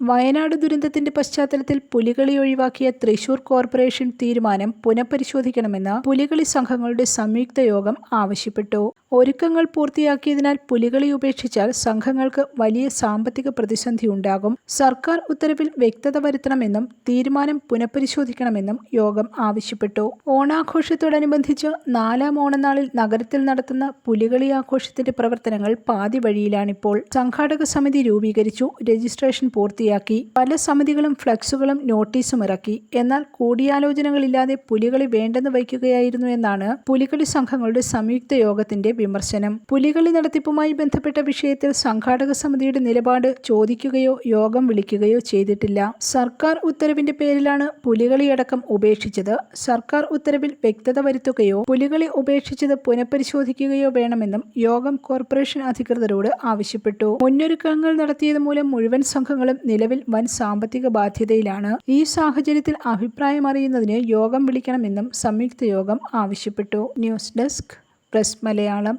വയനാട് ദുരന്തത്തിന്റെ പശ്ചാത്തലത്തിൽ പുലികളി ഒഴിവാക്കിയ തൃശൂർ കോർപ്പറേഷൻ തീരുമാനം പുനഃപരിശോധിക്കണമെന്ന് പുലികളി സംഘങ്ങളുടെ സംയുക്ത യോഗം ആവശ്യപ്പെട്ടു. ഒരുക്കങ്ങൾ പൂർത്തിയാക്കിയതിനാൽ പുലികളി ഉപേക്ഷിച്ചാൽ സംഘങ്ങൾക്ക് വലിയ സാമ്പത്തിക പ്രതിസന്ധി ഉണ്ടാകും. സർക്കാർ ഉത്തരവിൽ വ്യക്തത വരുത്തണമെന്നും തീരുമാനം പുനഃപരിശോധിക്കണമെന്നും യോഗം ആവശ്യപ്പെട്ടു. ഓണാഘോഷത്തോടനുബന്ധിച്ച് നാലാം ഓണനാളിൽ നഗരത്തിൽ നടത്തുന്ന പുലികളി ആഘോഷത്തിന്റെ പ്രവർത്തനങ്ങൾ പാതി വഴിയിലാണിപ്പോൾ. സംഘാടക സമിതി രൂപീകരിച്ചു. രജിസ്ട്രേഷൻ പൂർത്തിയാക്കി. പല സമിതികളും ഫ്ലക്സുകളും നോട്ടീസും ഇറക്കി. എന്നാൽ കൂടിയാലോചനകളില്ലാതെ പുലികളി വേണ്ടെന്ന് വയ്ക്കുകയായിരുന്നു എന്നാണ് പുലികളി സംഘങ്ങളുടെ സംയുക്ത യോഗത്തിന്റെ വിമർശനം. പുലികളി നടത്തിപ്പുമായി ബന്ധപ്പെട്ട വിഷയത്തിൽ സംഘാടക സമിതിയുടെ നിലപാട് ചോദിക്കുകയോ യോഗം വിളിക്കുകയോ ചെയ്തിട്ടില്ല. സർക്കാർ ഉത്തരവിന്റെ പേരിലാണ് പുലികളിയടക്കം ഉപേക്ഷിച്ചത്. സർക്കാർ ഉത്തരവിൽ വ്യക്തത വരുത്തുകയോ പുലികളി ഉപേക്ഷിച്ചത് പുനഃപരിശോധിക്കുകയോ വേണമെന്നും യോഗം കോർപ്പറേഷൻ അധികൃതരോട് ആവശ്യപ്പെട്ടു. മുന്നൊരുക്കങ്ങൾ നടത്തിയത് മൂലം മുഴുവൻ സംഘങ്ങളും നിലവിൽ വൻ സാമ്പത്തിക ബാധ്യതയിലാണ്. ഈ സാഹചര്യത്തിൽ അഭിപ്രായം അറിയുന്നതിന് യോഗം വിളിക്കണമെന്നും സംയുക്ത യോഗം ആവശ്യപ്പെട്ടു. News desk press Malayalam.